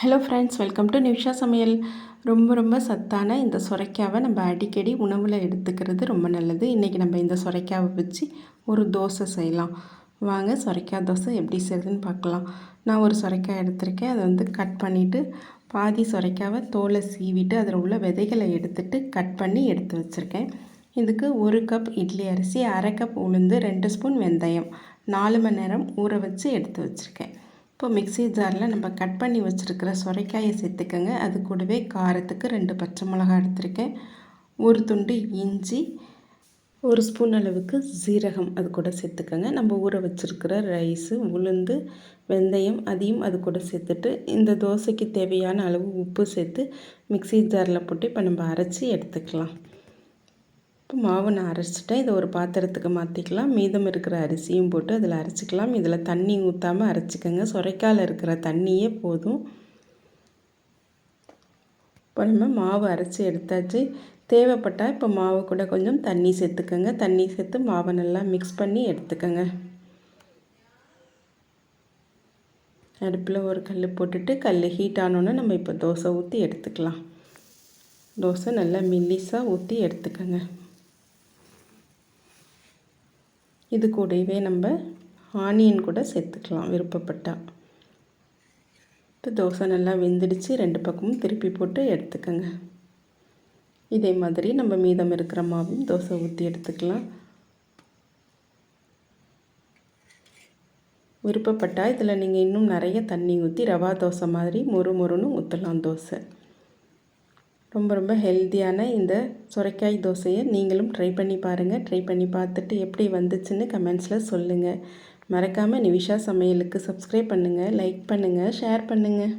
Hello friends welcome to Nisha சமையல் ரொம்ப ரொம்ப சத்தான இந்த சுரைக்காவை நம்ம அடிக்கடி உணவில் எடுத்துக்கிறது ரொம்ப நல்லது. இன்றைக்கி நம்ம இந்த சுரைக்காவை வச்சு ஒரு தோசை செய்யலாம். வாங்க சுரைக்காய் தோசை எப்படி செய்யுதுன்னு பார்க்கலாம். நான் ஒரு சுரைக்காய் எடுத்திருக்கேன். அதை வந்து கட் பண்ணிவிட்டு பாதி சுரைக்காவை தோலை சீவிட்டு அதில் உள்ள விதைகளை எடுத்துட்டு கட் பண்ணி எடுத்து வச்சுருக்கேன். இதுக்கு ஒரு கப் இட்லி அரிசி அரை கப் உளுந்து ரெண்டு ஸ்பூன் வெந்தயம் நாலு மணி நேரம் ஊற வச்சு எடுத்து வச்சுருக்கேன். இப்போ மிக்சி ஜாரில் நம்ம கட் பண்ணி வச்சுருக்கிற சுரைக்காயை சேர்த்துக்கோங்க. அது கூடவே காரத்துக்கு ரெண்டு பச்சை மிளகாய் எடுத்திருக்கேன். ஒரு துண்டு இஞ்சி ஒரு ஸ்பூன் அளவுக்கு சீரகம் அது கூட சேர்த்துக்கோங்க. நம்ம ஊற வச்சுருக்கிற ரைஸு உளுந்து வெந்தயம் அதையும் அது கூட சேர்த்துட்டு இந்த தோசைக்கு தேவையான அளவு உப்பு சேர்த்து மிக்சி ஜாரில் போட்டு இப்போ நம்ம அரைச்சி எடுத்துக்கலாம். இப்போ மாவு நான் அரைச்சிட்டேன். இதை ஒரு பாத்திரத்துக்கு மாற்றிக்கலாம் மீதம் இருக்கிற அரிசியும் போட்டு அதில் அரைச்சிக்கலாம். இதில் தண்ணி ஊற்றாமல் அரைச்சிக்கோங்க. சுரைக்கால் இருக்கிற தண்ணியே போதும். இப்போ நம்ம மாவு அரைச்சி எடுத்தாச்சு. தேவைப்பட்டால் இப்போ மாவு கூட கொஞ்சம் தண்ணி சேர்த்துக்கோங்க. தண்ணி சேர்த்து மாவை நல்லா மிக்ஸ் பண்ணி எடுத்துக்கோங்க. அடுப்பில் ஒரு கல் போட்டுட்டு கல் ஹீட் ஆனோன்னே நம்ம இப்போ தோசை ஊற்றி எடுத்துக்கலாம். தோசை நல்லா மில்லிஸாக ஊற்றி எடுத்துக்கோங்க. இது கூடவே நம்ம ஆனியன் கூட சேர்த்துக்கலாம் விருப்பப்பட்டால் இப்போ தோசை நல்லா வெந்துடுச்சு ரெண்டு பக்கமும் திருப்பி போட்டு எடுத்துக்கோங்க. இதே மாதிரி நம்ம மீதம் இருக்கிற மாவையும் தோசை ஊற்றி எடுத்துக்கலாம். விருப்பப்பட்டால் இதில் நீங்கள் இன்னும் நிறைய தண்ணி ஊற்றி ரவா தோசை மாதிரி மொறு மொறுன்னு ஊற்றலாம் தோசை. ரொம்ப ரொம்ப ஹெல்த்தியான இந்த சுரைக்காய் தோசையை நீங்களும் ட்ரை பண்ணி பாருங்கள் ட்ரை பண்ணி பார்த்துட்டு எப்படி வந்துச்சுன்னு கமெண்ட்ஸில் சொல்லுங்கள் மறக்காமல் நிவிஷா சமையலுக்கு சப்ஸ்கிரைப் பண்ணுங்கள் லைக் பண்ணுங்கள் ஷேர் பண்ணுங்கள்